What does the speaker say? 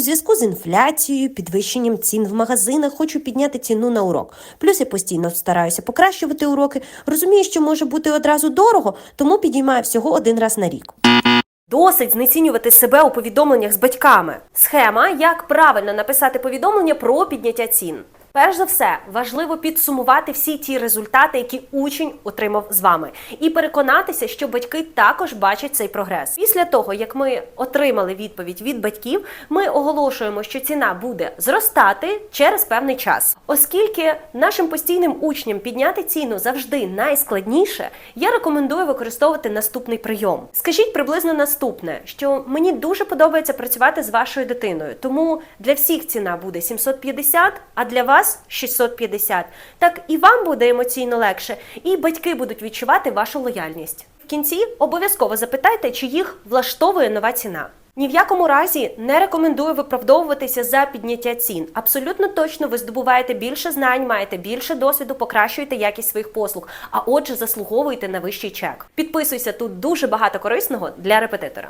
у зв'язку з інфляцією, підвищенням цін в магазинах хочу підняти ціну на урок. Плюс я постійно стараюся покращувати уроки. Розумію, що може бути одразу дорого, тому підіймаю всього один раз на рік. Досить знецінювати себе у повідомленнях з батьками. Схема, як правильно написати повідомлення про підняття цін. Перш за все, важливо підсумувати всі ті результати, які учень отримав з вами, і переконатися, що батьки також бачать цей прогрес. Після того, як ми отримали відповідь від батьків, ми оголошуємо, що ціна буде зростати через певний час. Оскільки нашим постійним учням підняти ціну завжди найскладніше, я рекомендую використовувати наступний прийом. Скажіть приблизно наступне, що мені дуже подобається працювати з вашою дитиною, тому для всіх ціна буде 750, а для вас 650. Так і вам буде емоційно легше, і батьки будуть відчувати вашу лояльність. В кінці обов'язково запитайте, чи їх влаштовує нова ціна. Ні в якому разі не рекомендую виправдовуватися за підняття цін. Абсолютно точно ви здобуваєте більше знань, маєте більше досвіду, покращуєте якість своїх послуг, а отже, заслуговуєте на вищий чек. Підписуйся тут дуже багато корисного для репетитора.